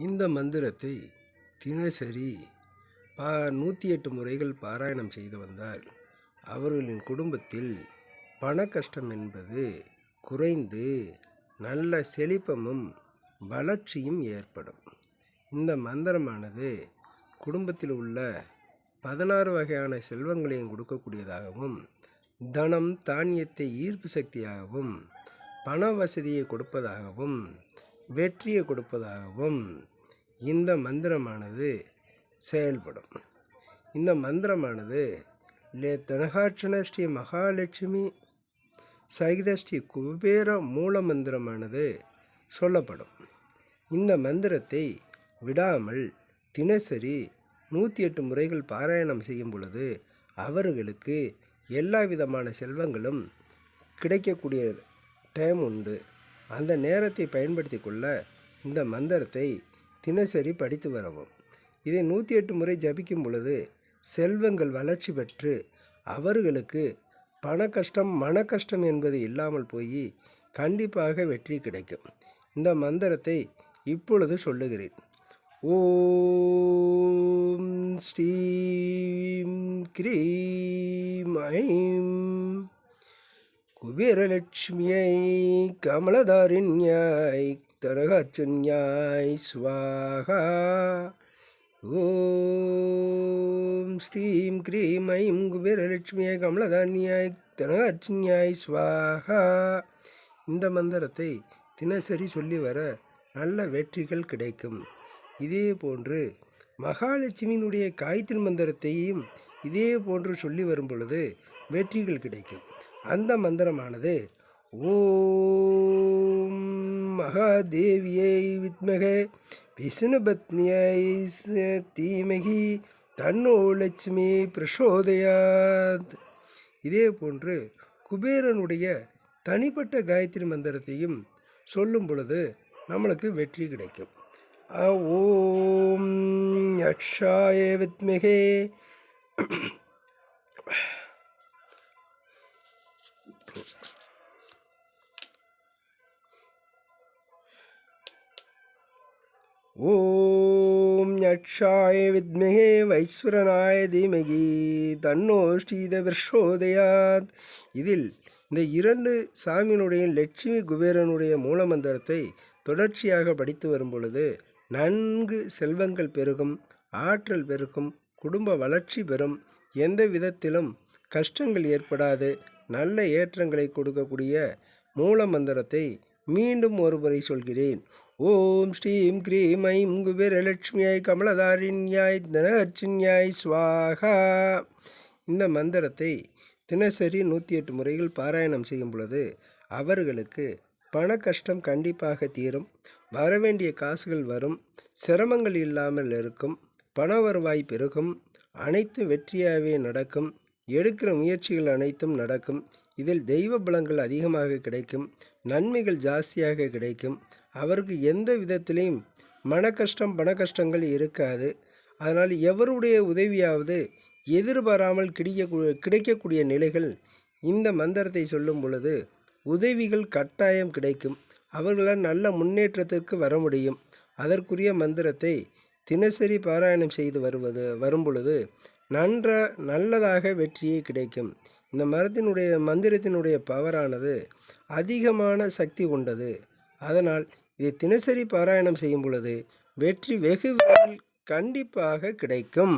இந்த மந்திரத்தை தினசரி பா நூற்றி எட்டு முறைகள் பாராயணம் செய்து வந்தால் அவர்களின் குடும்பத்தில் பண கஷ்டம் என்பது குறைந்து நல்ல செழிப்பமும் வளர்ச்சியும் ஏற்படும். இந்த மந்திரமானது குடும்பத்தில் உள்ள பதினாறு வகையான செல்வங்களையும் கொடுக்கக்கூடியதாகவும் தனம் தானியத்தை ஈர்ப்பு சக்தியாகவும் பண வசதியை கொடுப்பதாகவும் வெற்றியை கொடுப்பதாகவும் இந்த மந்திரமானது செயல்படும். இந்த மந்திரமானது லே தனகாட்சணஸ்ரீ மகாலட்சுமி சகிதஸ்ரீ குபேர மூல மந்திரமானது சொல்லப்படும். இந்த மந்திரத்தை விடாமல் தினசரி நூற்றி எட்டு முறைகள் பாராயணம் செய்யும் பொழுது அவர்களுக்கு எல்லா விதமான செல்வங்களும் கிடைக்கக்கூடிய டைம் உண்டு. அந்த நேரத்தை பயன்படுத்தி கொள்ள இந்த மந்திரத்தை தினசரி படித்து வரவும். இதை நூற்றி எட்டு முறை ஜபிக்கும் பொழுது செல்வங்கள் வளர்ச்சி பெற்று அவர்களுக்கு பண கஷ்டம் மன கஷ்டம் என்பது இல்லாமல் போய் கண்டிப்பாக வெற்றி கிடைக்கும். இந்த மந்திரத்தை இப்பொழுது சொல்லுகிறேன். ஓம் ஸ்ரீம் கிரீம் ஐம் குபேரலட்சுமியை கமலதாரிண்யாய் தரகாச்சன்யாய் ஸ்வாகா ஓம் ஸ்ரீம் க்ரீம் ஐம் குபேரலட்சுமியை கமலதானியாய் தனகாச்சின்யாய் ஸ்வாகா இந்த மந்திரத்தை தினசரி சொல்லி வர நல்ல வெற்றிகள் கிடைக்கும். இதே போன்று மகாலட்சுமியினுடைய காய்த்தின் மந்திரத்தையும் இதே போன்று சொல்லி வரும் பொழுது வெற்றிகள் கிடைக்கும். அந்த மந்திரமானது ஓம் மகாதேவியை வித்மகே விஷ்ணுபத்னியை தீமகி தன்னோ லட்சுமி பிரசோதயாத். இதே போன்று குபேரனுடைய தனிப்பட்ட காயத்ரி மந்திரத்தையும் சொல்லும் பொழுது நம்மளுக்கு வெற்றி கிடைக்கும். ஓம் யக்ஷாய வித்மகே ஓம் யக்ஷாய வித்மகே வைஸ்வரனாய தீமகி தன்னோ ஸ்ரீத விர்ஷோதயாத் இதில் இந்த இரண்டு சாமியினுடைய லட்சுமி குபேரனுடைய மூலமந்திரத்தை தொடர்ச்சியாக படித்து வரும் பொழுது நன்கு செல்வங்கள் பெருகும் ஆற்றல் பெருகும் குடும்ப வளர்ச்சி பெறும். எந்த விதத்திலும் கஷ்டங்கள் ஏற்படாது நல்ல ஏற்றங்களை கொடுக்கக்கூடிய மூலமந்திரத்தை மீண்டும் ஒருமுறை சொல்கிறேன். ஓம் ஸ்ரீம் க்ரீம் ஐம் குபேரலட்சுமியாய் கமலதாரிண்யாய் தனர்ச்சின்யாய் ஸ்வாகா இந்த மந்திரத்தை தினசரி நூற்றி எட்டு முறைகள் பாராயணம் செய்யும் பொழுது அவர்களுக்கு பண கஷ்டம் கண்டிப்பாக தீரும். வரவேண்டிய காசுகள் வரும். சிரமங்கள் இல்லாமல் இருக்கும். பண வருவாய் பெருகும். அனைத்தும் வெற்றியாகவே நடக்கும். எடுக்கிற முயற்சிகள் அனைத்தும் நடக்கும். இதில் தெய்வ பலங்கள் அதிகமாக கிடைக்கும் நன்மைகள் ஜாஸ்தியாக கிடைக்கும். அவருக்கு எந்த விதத்திலையும் மன கஷ்டம் பண கஷ்டங்கள் இருக்காது. அதனால் எவருடைய உதவியாவது எதிர்பாராமல் கிடைக்க கிடைக்கக்கூடிய நிலைகள் இந்த மந்திரத்தை சொல்லும் பொழுது உதவிகள் கட்டாயம் கிடைக்கும். அவர்களால் நல்ல முன்னேற்றத்திற்கு வர முடியும். அதற்குரிய மந்திரத்தை தினசரி பாராயணம் செய்து வருவது வரும் பொழுது நன்ற நல்லதாக வெற்றியே கிடைக்கும். இந்த மரத்தினுடைய மந்திரத்தினுடைய பவரானது அதிகமான சக்தி கொண்டது. அதனால் இதை தினசரி பாராயணம் செய்யும் பொழுது வெற்றி வெகு விரைவில் கண்டிப்பாக கிடைக்கும்.